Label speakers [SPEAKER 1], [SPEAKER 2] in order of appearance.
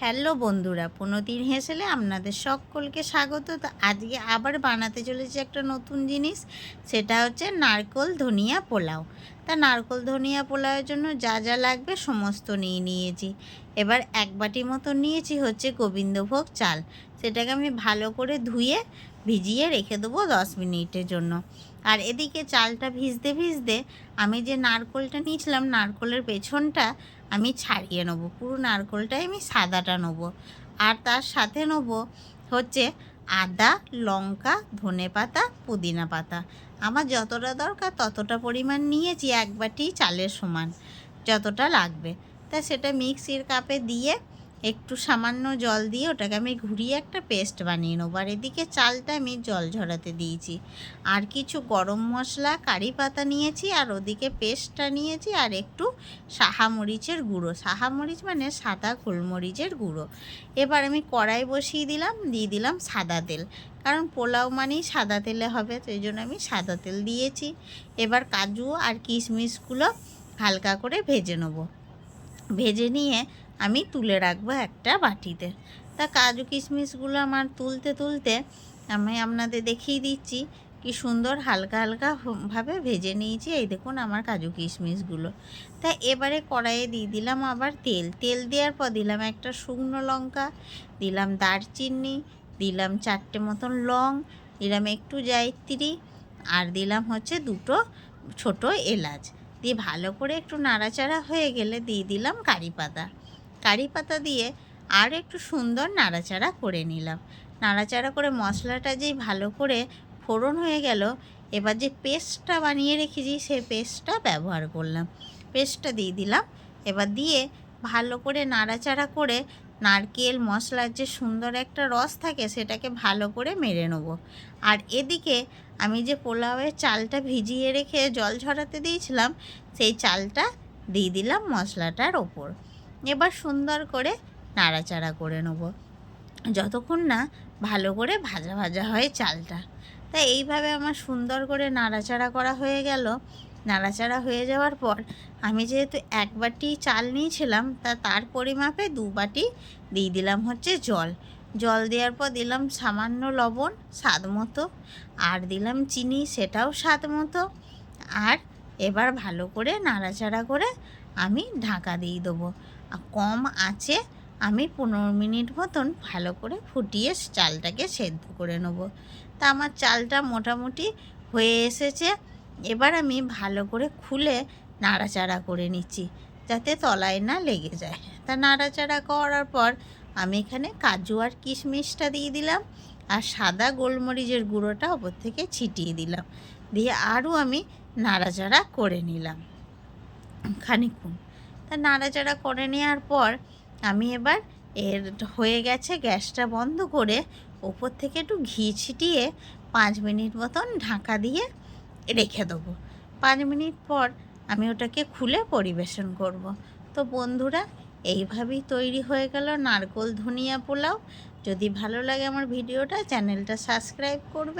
[SPEAKER 1] Hello বন্ধুরা পনেরো দিন হেসেলে আপনাদের সকলকে স্বাগত। তো আজকে আবার বানাতে চলেছি একটা নতুন জিনিস, সেটা হচ্ছে নারকল ধনিয়া পোলাও। তা নারকল ধনিয়া পোলাওয়ের জন্য যা যা লাগবে সমস্ত নিয়ে নিয়েছি। এবার এক বাটি মতো নিয়েছি হচ্ছে গোবিন্দভোগ চাল। সেটাকে আমি ভালো করে ধুয়ে ভিজিয়ে রেখে দেবো দশ মিনিটের জন্য। আর এদিকে চালটা ভিজতে ভিজতে আমি যে নারকোলটা নিয়েছিলাম, নারকোলের পেছনটা আমি ছাড়িয়ে নেব। পুরো নারকোলটাই আমি সাদাটা নেব। আর তার সাথে নেব হচ্ছে আদা, লঙ্কা, ধনে পাতা, পুদিনা পাতা। আমার যতটা দরকার ততটা পরিমাণ নিয়েছি, এক বাটি চালের সমান, যতটা লাগবে। তা সেটা মিক্সির কাপে দিয়ে একটু সামান্য জল দিয়ে ওটাকে আমি ঘুরিয়ে একটা পেস্ট বানিয়ে নেব। আর এদিকে চালটা আমি জল ঝরাতে দিয়েছি। আর কিছু গরম মশলা, কারি পাতা নিয়েছি, আর ওদিকে পেস্টটা নিয়েছি, আর একটু সাহা মরিচের গুঁড়ো। সাহা মরিচ মানে সাদা গোলমরিচের গুঁড়ো। এবার আমি কড়াই বসিয়ে দিলাম, দিয়ে দিলাম সাদা তেল। কারণ পোলাও মানেই সাদা তেলে হবে তো এই জন্য আমি সাদা তেল দিয়েছি। এবার কাজু আর কিশমিশগুলো হালকা করে ভেজে নেব। ভেজে নিয়ে আমি তুলে রাখব একটা বাটিতে। তা কাজু কিশমিশগুলো আমার তুলতে তুলতে আমি আপনাদের দেখিয়ে দিচ্ছি, কি সুন্দর হালকা হালকা ভাবে ভেজে নিয়েছি। এই দেখুন আমার কাজু কিশমিশগুলো। তা এবারে কড়াইয়ে দিয়ে দিলাম আবার তেল। তেল দেওয়ার পর দিলাম একটা শুকনো লঙ্কা, দিলাম দারচিনি, দিলাম চারটে মতন লং, দিলাম একটু জায়ত্রী আর দিলাম হচ্ছে দুটো ছোট এলাচ। দিয়ে ভালো করে একটু নাড়াচাড়া হয়ে গেলে দিয়ে দিলাম কারি পাতা। কারি পাতা দিয়ে আর একটু সুন্দর নাড়াচাড়া করে নিলাম। নাড়াচাড়া করে মশলাটা যেই ভালো করে ফোড়ন হয়ে গেল, এবার যে পেস্টটা বানিয়ে রেখেছি সেই পেস্টটা ব্যবহার করলাম। পেস্টটা দিয়ে দিলাম, এবার দিয়ে ভালো করে নাড়াচাড়া করে নারকেল, মশলার যে সুন্দর একটা রস থাকে সেটাকে ভালো করে মেরে নেব। আর এদিকে আমি যে পোলাওয়ের চালটা ভিজিয়ে রেখে জল ঝরাতে দিয়েছিলাম, সেই চালটা দিয়ে দিলাম মশলাটার ওপর। এবার সুন্দর করে নাড়াচাড়া করে নেব। যতক্ষণ না ভালো করে ভাজা ভাজা হয় চালটা। তাই এইভাবে আমার সুন্দর করে নাড়াচাড়া করা হয়ে গেল। নাড়াচাড়া হয়ে যাওয়ার পর আমি যেহেতু এক বাটি চাল নিয়েছিলাম, তা তার পরিমাপে দু বাটি দিয়ে দিলাম হচ্ছে জল। জল দেওয়ার পর দিলাম সামান্য লবণ, স্বাদ মতো। আর দিলাম চিনি, সেটাও স্বাদ মতো। আর এবার ভালো করে নাড়াচাড়া করে আমি ঢাকা দিয়ে দেবো। আর কম আছে আমি পনেরো মিনিট মতন ভালো করে ফুটিয়ে চালটাকে সেদ্ধ করে নেব। তা আমার চালটা মোটামুটি হয়ে এসেছে। এবার আমি ভালো করে খুলে নাড়াচাড়া করে নিচ্ছি যাতে তলায় না লেগে যায়। তা নাড়াচাড়া করার পর আমি এখানে কাজু আর কিশমিশটা দিয়ে দিলাম আর সাদা গোলমরিচের গুঁড়োটা ওপর থেকে ছিটিয়ে দিলাম। দিয়ে আরও আমি নাড়াচাড়া করে নিলাম খানিক্ষণ তা নাড়াচাড়া করে নেওয়ার পর আমি এবার এর হয়ে গেছে গ্যাসটা বন্ধ করে ওপর থেকে একটু ঘি ছিটিয়ে পাঁচ মিনিট মতন ঢাকা দিয়ে রেখে দেবো। পাঁচ মিনিট পর আমি ওটাকে খুলে পরিবেশন করব। তো বন্ধুরা, এইভাবেই তৈরি হয়ে গেল নারকোল ধনিয়া পোলাও। যদি ভালো লাগে আমার ভিডিওটা, চ্যানেলটা সাবস্ক্রাইব করবে।